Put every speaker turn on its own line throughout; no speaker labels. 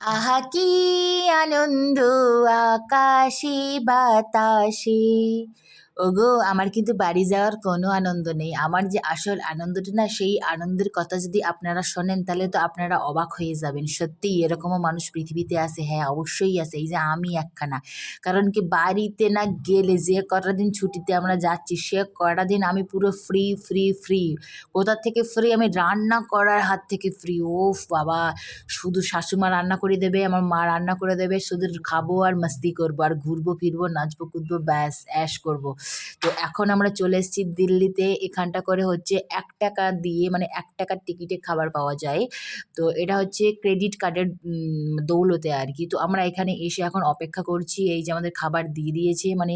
আহা কি আনন্দ, আকাশে বাতাসে। ওগো, আমার কিন্তু বাড়ি যাওয়ার কোনো আনন্দ নেই। আমার যে আসল আনন্দটা না, সেই আনন্দের কথা যদি আপনারা শোনেন, তাহলে তো আপনারা অবাক হয়ে যাবেন। সত্যিই এরকমও মানুষ পৃথিবীতে আছে। হ্যাঁ অবশ্যই আছে। এই যে আমি একখানা। কারণ কি, বাড়িতে না গেলে যে কটা দিন ছুটিতে আমরা যাচ্ছি, সে কটা দিন আমি পুরো ফ্রি ফ্রি ফ্রি কোথা থেকে ফ্রি আমি রান্না করার হাত থেকে ফ্রি ওফ বাবা, শুধু শাশুমা রান্না করে দেবে, আমার মা রান্না করে দেবে, শুধু খাব আর মাস্তি করব, আর ঘুরবো, ফিরবো, নাচবো, কুদবো, ব্যাস, অ্যাশ করব। তো এখন আমরা চলে এসেছি দিল্লিতে, এখানটা করে হচ্ছে এক টাকা দিয়ে মানে এক টাকার টিকিটে খাবার পাওয়া যায়। তো এটা হচ্ছে ক্রেডিট কার্ডের দৌলতে আর কি। তো আমরা এখানে এসে এখন অপেক্ষা করছি, এই যে আমাদের খাবার দিয়ে দিয়েছে মানে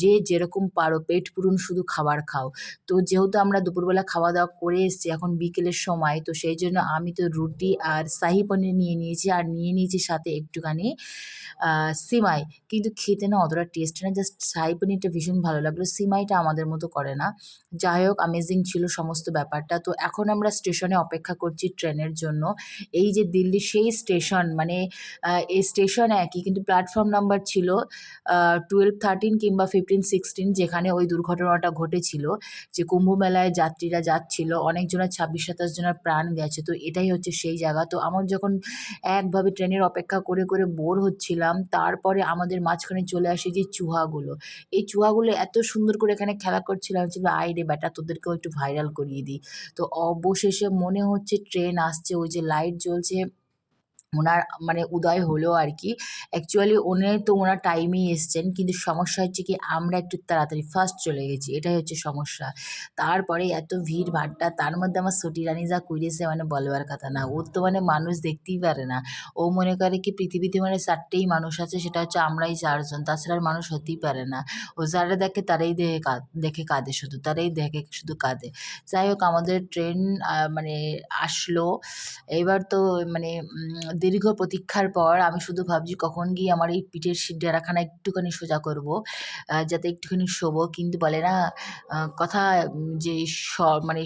যে যেরকম পারো পেট পুরুন শুধু খাবার খাও। তো যেহেতু আমরা দুপুরবেলা খাওয়া দাওয়া করে এসেছি, এখন বিকেলের সময়, তো সেই জন্য আমি তো রুটি আর শাহি পনির নিয়ে নিয়েছি, আর নিয়ে নিয়েছি সাথে একটুখানি সিমাই। কিন্তু খেতে না অতটা টেস্ট না জাস্ট সাই পনিরটা ভীষণ ভালো লাগল। সিমাইটা আমাদের মতো করে না। যাই হোক অ্যামেজিং ছিল সমস্ত ব্যাপারটা। তো এখন আমরা স্টেশনে অপেক্ষা করছি ট্রেনের জন্য। এই যে দিল্লি, সেই স্টেশন মানে এই স্টেশন একই, কিন্তু প্ল্যাটফর্ম নাম্বার ছিল টুয়েলভ থার্টিন কিংবা ফিফটিন সিক্সটিন যেখানে ওই দুর্ঘটনাটা ঘটেছিল। যে কুম্ভ মেলায় যাত্রীরা যাচ্ছিল, অনেকজনের ছাব্বিশ সাতাশ জনের প্রাণ গেছে। তো এটাই হচ্ছে সেই জায়গা। তো আমার যখন একভাবে ট্রেনের অপেক্ষা করে করে বোর হচ্ছিলাম। তারপরে আমাদের মাঝখানে চলে আসে যে চুহাগুলো। এই চুহাগুলো এত সুন্দর করে এখানে খেলা করছিলাম ছিল আই রে বেটা, তোদেরকেও একটু ভাইরাল করিয়ে দিই। তো অবশেষে মনে হচ্ছে ট্রেন আসছে, ওই যে লাইট জ্বলছে। ওনার মানে উদয় হলো আর কি অ্যাকচুয়ালি উনি তো ওনার টাইমেই এসছেন, কিন্তু সমস্যা হচ্ছে কি, আমরা একটু তাড়াতাড়ি ফার্স্ট চলে গেছি, এটাই হচ্ছে সমস্যা। তারপরে এত ভিড় ভাট্টা তার মধ্যে আমার ছুটি রানী যা করেছে মানে বলবার কথা না, ওর তো মানে মানুষ দেখতেই পারে না। ও মনে করে কি পৃথিবীতে মানে চারটেই মানুষ আছে, সেটা হচ্ছে আমরাই চারজন, তাছাড়া মানুষ হতেই পারে না। ও যারা দেখে তারাই দেখে দেখে কাঁদে শুধু, তারাই দেখে শুধু কাঁদে। যাই হোক, আমাদের ট্রেন মানে আসলো। এবার তো মানে দীর্ঘ প্রতীক্ষার পর আমি শুধু ভাবছি কখন গিয়ে আমার এই পিঠের ডেরাখানা একটুখানি সোজা করব যাতে একটুখানি শোবো। কিন্তু বলে না কথা যে স মানে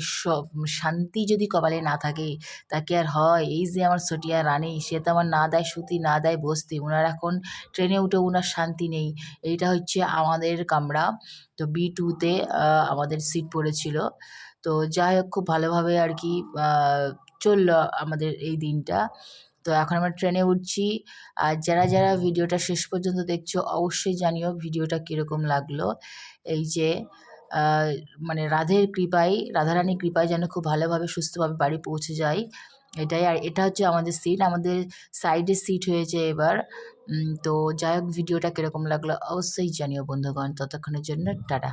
শান্তি যদি কপালে না থাকে তাকে আর হয়? এই যে আমার সটিয়া রানী, সে তো আমার না দেয় সুতি, না দেয় বসতে। ওনার এখন ট্রেনে উঠে ওনার শান্তি নেই। এইটা হচ্ছে আমাদের কামরা। তো বি টুতে আমাদের সিট পড়েছিল। তো যাই হোক, খুব ভালোভাবে আর কি চলল আমাদের এই দিনটা। তো এখন আমরা ট্রেনে উঠছি। আর যারা যারা ভিডিওটা শেষ পর্যন্ত দেখছ, অবশ্যই জানিও ভিডিওটা কীরকম লাগল। এই যে মানে রাধের কৃপায়, রাধারানীর কৃপায় যেন খুব ভালোভাবে, সুস্থভাবে বাড়ি পৌঁছে যায়। এটাই, আর এটা হচ্ছে আমাদের সিট। আমাদের সাইডে সিট হয়েছে এবার। তো যাই হোক, ভিডিওটা কীরকম লাগল অবশ্যই জানিও বন্ধুগণ। ততক্ষণের জন্য টাটা।